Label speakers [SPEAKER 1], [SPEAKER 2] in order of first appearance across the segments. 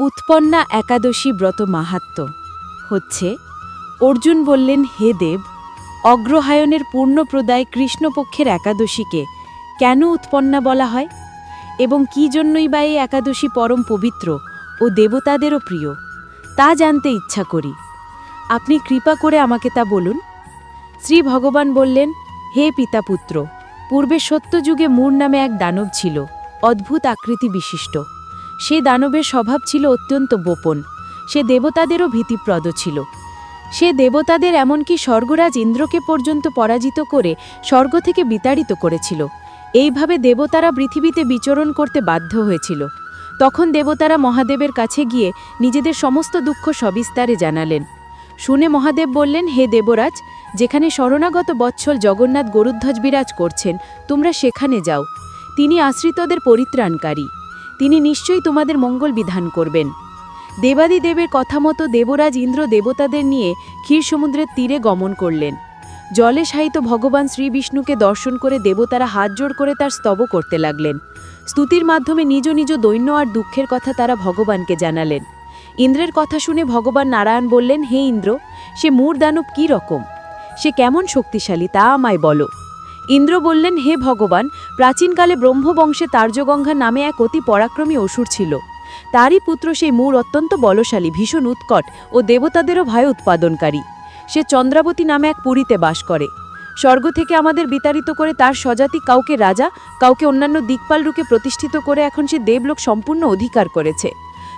[SPEAKER 1] উৎপন্না একাদশী ব্রত মাহাত্ম্য। হচ্ছে, অর্জুন বললেন, হে দেব, অগ্রহায়ণের পূর্ণপ্রদায় কৃষ্ণপক্ষের একাদশীকে কেন উৎপন্না বলা হয়? এবং কি জন্যই বা এই একাদশী পরম পবিত্র ও দেবতাদেরও প্রিয়? তা জানতে ইচ্ছা করি। আপনি কৃপা করে আমাকে তা বলুন। শ্রী ভগবান বললেন, হে পিতাপুত্র, পূর্বে সত্যযুগে মূর নামে এক দানব ছিল, অদ্ভুত আকৃতি বিশিষ্ট সে দানবের স্বভাব ছিল অত্যন্ত গোপন। সে দেবতাদেরও ভীতিপ্রদ ছিল। সে দেবতাদের এমনকি স্বর্গরাজ ইন্দ্রকে পর্যন্ত পরাজিত করে স্বর্গ থেকে বিতাড়িত করেছিল। এইভাবে দেবতারা পৃথিবীতে বিচরণ করতে বাধ্য হয়েছিল। তখন দেবতারা মহাদেবের কাছে গিয়ে নিজেদের সমস্ত দুঃখ সবিস্তারে জানালেন। শুনে মহাদেব বললেন, হে দেবরাজ, যেখানে শরণাগত বৎসল জগন্নাথ গরুধ্বজ বিরাজ করছেন, তোমরা সেখানে যাও। তিনি আশ্রিতদের পরিত্রাণকারী। তিনি নিশ্চয়ই তোমাদের মঙ্গল বিধান করবেন। দেবাদিদেবের কথা মতো দেবরাজ ইন্দ্র দেবতাদের নিয়ে ক্ষীর সমুদ্রের তীরে গমন করলেন। জলে সাহিত ভগবান শ্রীবিষ্ণুকে দর্শন করে দেবতারা হাত জোড় করে তার স্তব করতে লাগলেন। স্তুতির মাধ্যমে নিজ নিজ দৈন্য আর দুঃখের কথা তারা ভগবানকে জানালেন। ইন্দ্রের কথা শুনে ভগবান নারায়ণ বললেন, হে ইন্দ্র, সে মূর দানব কী রকম? সে কেমন শক্তিশালী তা আমায় বলো। ইন্দ্র বললেন, হে ভগবান, প্রাচীনকালে ব্রহ্মবংশে তার্যগঙ্গা নামে এক অতি পরাক্রমী অসুর ছিল। তারই পুত্র সেই মূর অত্যন্ত বলশালী, ভীষণ উৎকট ও দেবতাদেরও ভয় উৎপাদনকারী। সে চন্দ্রাবতী নামে এক পুরীতে বাস করে। স্বর্গ থেকে আমাদের বিতাড়িত করে তার স্বজাতি কাউকে রাজা, কাউকে অন্যান্য দিকপাল রূপে প্রতিষ্ঠিত করে এখন সে দেবলোক সম্পূর্ণ অধিকার করেছে।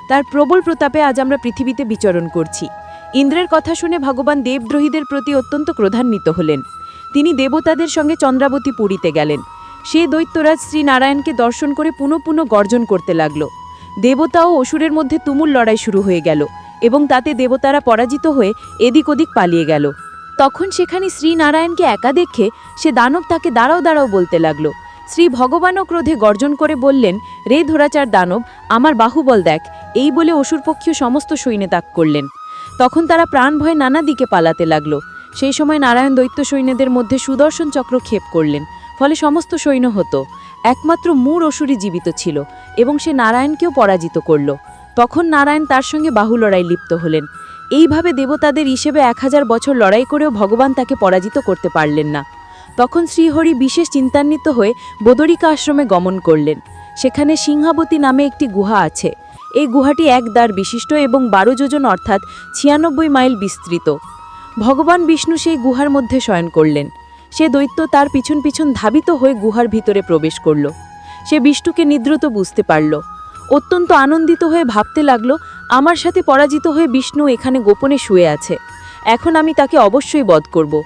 [SPEAKER 1] তার প্রবল প্রতাপে আজ আমরা পৃথিবীতে বিচরণ করছি। ইন্দ্রের কথা শুনে ভগবান দেবদ্রোহীদের প্রতি অত্যন্ত ক্রোধান্বিত হলেন। তিনি দেবতাদের সঙ্গে চন্দ্রাবতী পুরীতে গেলেন। সে দৈত্যরাজ শ্রীনারায়ণকে দর্শন করে পুনঃ পুনঃ গর্জন করতে লাগল। দেবতা ও অসুরের মধ্যে তুমুল লড়াই শুরু হয়ে গেল এবং তাতে দেবতারা পরাজিত হয়ে এদিক ওদিক পালিয়ে গেল। তখন সেখানে শ্রীনারায়ণকে একা দেখে সে দানব তাকে দাঁড়াও দাঁড়াও বলতে লাগল। শ্রী ভগবানও ক্রোধে গর্জন করে বললেন, রে ধরাচার দানব, আমার বাহুবল দেখ, এই বলে অসুরপক্ষীয় সমস্ত সৈন্য ত্যাগ করলেন। তখন তারা প্রাণ ভয়ে নানা দিকে পালাতে লাগল। সেই সময় নারায়ণ দৈত্য সৈন্যদের মধ্যে সুদর্শন চক্র ক্ষেপ করলেন। ফলে সমস্ত সৈন্য হতো। একমাত্র মূর অসুরই জীবিত ছিল এবং সে নারায়ণকেও পরাজিত করল। তখন নারায়ণ তার সঙ্গে বাহু লড়াই লিপ্ত হলেন। এইভাবে দেবতাদের হিসেবে এক হাজার বছর লড়াই করেও ভগবান তাকে পরাজিত করতে পারলেন না। তখন শ্রীহরি বিশেষ চিন্তান্বিত হয়ে বদরিকা আশ্রমে গমন করলেন। সেখানে সিংহাবতী নামে একটি গুহা আছে। এই গুহাটি এক দ্বার বিশিষ্ট এবং বারো যোজন অর্থাৎ ছিয়ানব্বই মাইল বিস্তৃত। ভগবান বিষ্ণু সেই গুহার মধ্যে শয়ন করলেন। সে দৈত্য তার পিছন পিছন ধাবিত হয়ে গুহার ভিতরে প্রবেশ করল। সে বিষ্ণুকে নিদ্রত বুঝতে পারল। অত্যন্ত আনন্দিত হয়ে ভাবতে লাগল, আমার সাথে পরাজিত হয়ে বিষ্ণু এখানে গোপনে শুয়ে আছে। এখন আমি তাকে অবশ্যই বধ করব।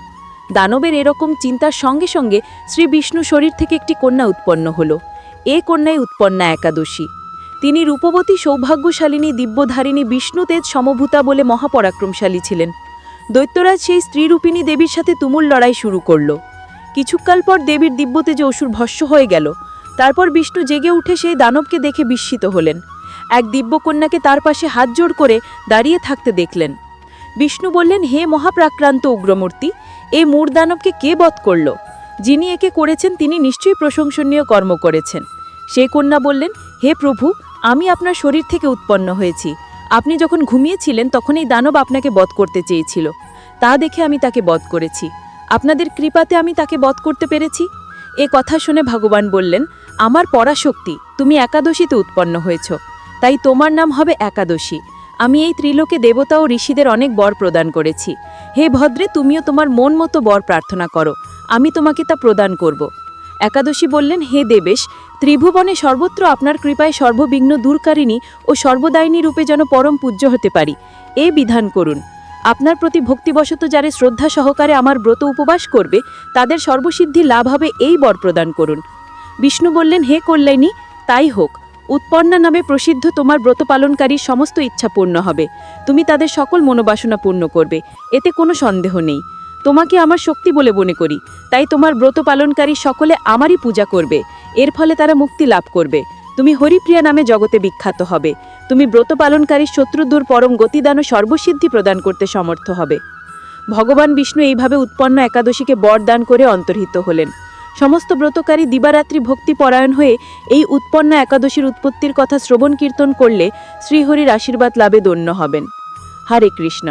[SPEAKER 1] দানবের এরকম চিন্তার সঙ্গে সঙ্গে শ্রী বিষ্ণু শরীর থেকে একটি কন্যা উৎপন্ন হলো। এ কন্যাই উৎপন্না একাদশী। তিনি রূপবতী সৌভাগ্যশালিনী দিব্যধারিণী বিষ্ণুতেজ সমভূতা বলে মহাপরাক্রমশালী ছিলেন। দৈত্যরাজ সেই স্ত্রীরূপিণী দেবীর সাথে তুমুল লড়াই শুরু করল। কিছুকাল পর দেবীর দিব্যতেজে অসুর ভস্য হয়ে গেল। তারপর বিষ্ণু জেগে উঠে সেই দানবকে দেখে বিস্মিত হলেন। এক দিব্যকন্যাকে তার পাশে হাত জোড় করে দাঁড়িয়ে থাকতে দেখলেন। বিষ্ণু বললেন, হে মহাপ্রাক্রান্ত উগ্রমূর্তি এই মূর দানবকে কে বধ করল? যিনি একে করেছেন তিনি নিশ্চয়ই প্রশংসনীয় কর্ম করেছেন। সেই কন্যা বললেন, হে প্রভু, আমি আপনার শরীর থেকে উৎপন্ন হয়েছি। আপনি যখন ঘুমিয়েছিলেন, তখন এই দানব আপনাকে বধ করতে চেয়েছিল। তা দেখে আমি তাকে বধ করেছি। আপনাদের কৃপাতে আমি তাকে বধ করতে পেরেছি? এ কথা শুনে ভগবান বললেন, আমার পরাশক্তি, তুমি একাদশীতে উৎপন্ন হয়েছ। তাই তোমার নাম হবে একাদশী। আমি এই ত্রিলোকে দেবতা ও ঋষিদের অনেক বর প্রদান করেছি। হে ভদ্রে, তুমিও তোমার মন মতো বর প্রার্থনা করো। আমি তোমাকে তা প্রদান করব। একাদশী বললেন, হে দেবেশ, ত্রিভুবনে সর্বত্র আপনার কৃপায় সর্ববিঘ্ন দূরকারিণী ও সর্বদায়িনী রূপে যেন পরম পূজ্য হতে পারি। এ বিধান করুন। আপনার প্রতি ভক্তিবশত যারে শ্রদ্ধা সহকারে আমার ব্রত উপবাস করবে, তাদের সর্বসিদ্ধি লাভ হবে এই বর প্রদান করুন। বিষ্ণু বললেন, হে কল্যাণী, তাই হোক। উৎপন্না নামে প্রসিদ্ধ তোমার ব্রত পালনকারীর সমস্ত ইচ্ছা পূর্ণ হবে। তুমি তাদের সকল মনোবাসনা পূর্ণ করবে। এতে কোনো সন্দেহ নেই। তোমাকে আমার শক্তি বলে মনে করি। তাই তোমার ব্রত পালনকারী সকলে আমারই পূজা করবে। এর ফলে তারা মুক্তি লাভ করবে। তুমি হরিপ্রিয়া নামে জগতে বিখ্যাত হবে। তুমি ব্রত পালনকারী শত্রুদূর পরম গতিদান ও সর্বসিদ্ধি প্রদান করতে সমর্থ হবে। ভগবান বিষ্ণু এইভাবে উৎপন্ন একাদশীকে বরদান করে অন্তর্হিত হলেন। সমস্ত ব্রতকারী দিবারাত্রি ভক্তি পরায়ণ হয়ে এই উৎপন্ন একাদশীর উৎপত্তির কথা শ্রবণ কীর্তন করলে শ্রীহরির আশীর্বাদ লাভে দন্য হবেন। হরে কৃষ্ণ।